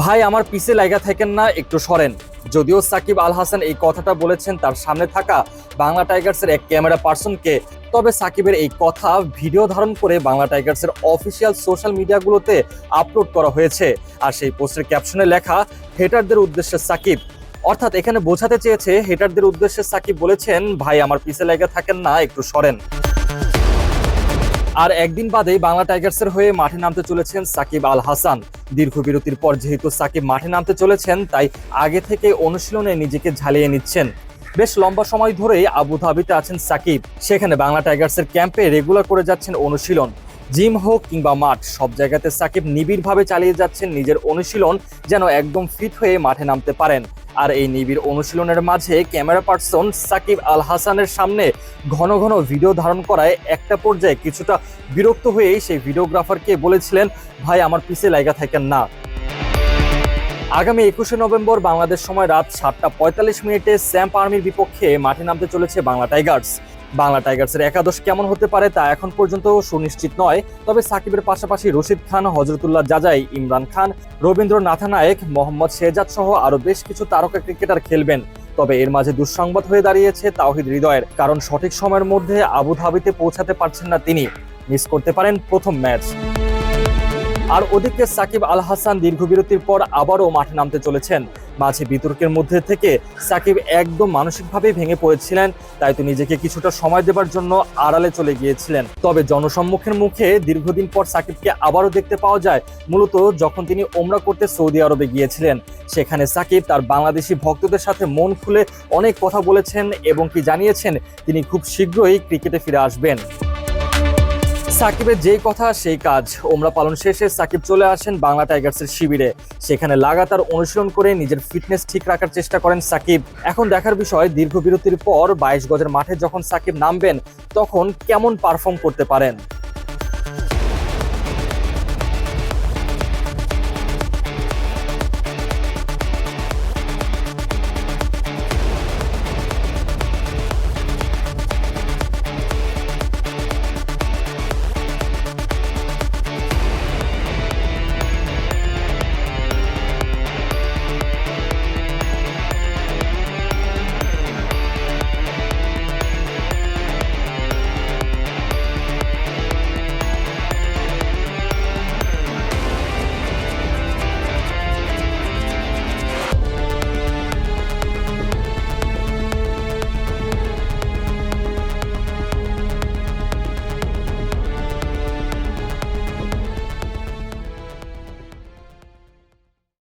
ভাই, আমার পিছে লাইগা থাকেন না, একটু সরেন। যদিও সাকিব আল হাসান এই কথাটা বলেছেন, তার সামনে থাকা বাংলা টাইগার্সের এক ক্যামেরা পার্সনকে, তবে সাকিবের এই কথা ভিডিও ধারণ করে বাংলা টাইগার্সের অফিসিয়াল সোশ্যাল মিডিয়াগুলোতে আপলোড করা হয়েছে। আর সেই পোস্টের ক্যাপশনে লেখা, হেটারদের উদ্দেশ্যে সাকিব। অর্থাৎ এখানে বোঝাতে চেয়েছে, হেটারদের উদ্দেশ্যে সাকিব বলেছেন, ভাই, আমার পিছে লেগে থাকেন না, একটু সরেন। আর একদিন বাদেই বাংলা টাইগার্সের হয়ে মাঠে নামতে চলেছেন সাকিব আল হাসান। দীর্ঘ বিরতির পর যেহেতু সাকিব মাঠে নামতে চলেছেন, তাই আগে থেকে অনুশীলনে নিজেকে ঝালিয়ে নিচ্ছেন। বেশ লম্বা সময় ধরেই আবুধাবিতে আছেন সাকিব। সেখানে বাংলা টাইগার্সের ক্যাম্পে রেগুলার করে যাচ্ছেন অনুশীলন। জিম হোক কিংবা মাঠ, সব জায়গাতে সাকিব নিবিড়ভাবে চালিয়ে যাচ্ছেন নিজের অনুশীলন যেন একদম ফিট হয়ে মাঠে নামতে পারেন। আর এই নিবিড় অনুশীলনের মাঝে ক্যামেরা পার্সন সাকিব আল হাসানের সামনে ঘন ঘন ভিডিও ধারণ করায় একটা পর্যায়ে কিছুটা বিরক্ত হয়েই সেই ভিডিওগ্রাফারকে বলেছিলেন, ভাই, আমার পিছে লাইগা থাকেন না। আগামী একুশে নভেম্বর বাংলাদেশ সময় রাত সাতটা পঁয়তাল্লিশ মিনিটে স্যাম্প আর্মির বিপক্ষে মাঠে নামতে চলেছে বাংলা টাইগার্স। বাংলা টাইগার্সের একাদশ কেমন হতে পারে তা এখন পর্যন্ত সুনিশ্চিত নয়, তবে সাকিবের পাশাপাশি রশিদ খান, হজরতুল্লাহ জাজাই, ইমরান খান রবীন্দ্র নাথানায়েক মোহাম্মদ শেহজাদ সহ আরও বেশ কিছু তারকা ক্রিকেটার খেলবেন। তবে এর মাঝে দুঃসংবাদ হয়ে দাঁড়িয়েছে তাওহিদ হৃদয়ের, কারণ সঠিক সময়ের মধ্যে আবুধাবিতে পৌঁছাতে পারছেন না তিনি। মিস করতে পারেন প্রথম ম্যাচ। আর ওদিকে সাকিব আল হাসান দীর্ঘ বিরতির পর আবারও মাঠে নামতে চলেছেন। মাঝে বিতর্কের মধ্যে থেকে সাকিব একদম মানসিকভাবেই ভেঙে পড়েছিলেন, তাই তো নিজেকে কিছুটা সময় দেবার জন্য আড়ালে চলে গিয়েছিলেন। তবে জনসম্মুখের মুখে দীর্ঘদিন পর সাকিবকে আবারও দেখতে পাওয়া যায়, মূলত যখন তিনি ওমরা করতে সৌদি আরবে গিয়েছিলেন। সেখানে সাকিব তার বাংলাদেশি ভক্তদের সাথে মন খুলে অনেক কথা বলেছেন এবং কি জানিয়েছেন তিনি খুব শীঘ্রই ক্রিকেটে ফিরে আসবেন। সাকিবের যেই কথা, সেই কাজ। ওমরা পালন শেষে সাকিব চলে আসেন বাংলা টাইগার্সের শিবিরে। সেখানে লাগাতার অনুশীলন করে নিজের ফিটনেস ঠিক রাখার চেষ্টা করেন সাকিব। এখন দেখার বিষয়, দীর্ঘ বিরতির পর বাইশ গজের মাঠে যখন সাকিব নামবেন, তখন কেমন পারফর্ম করতে পারেন?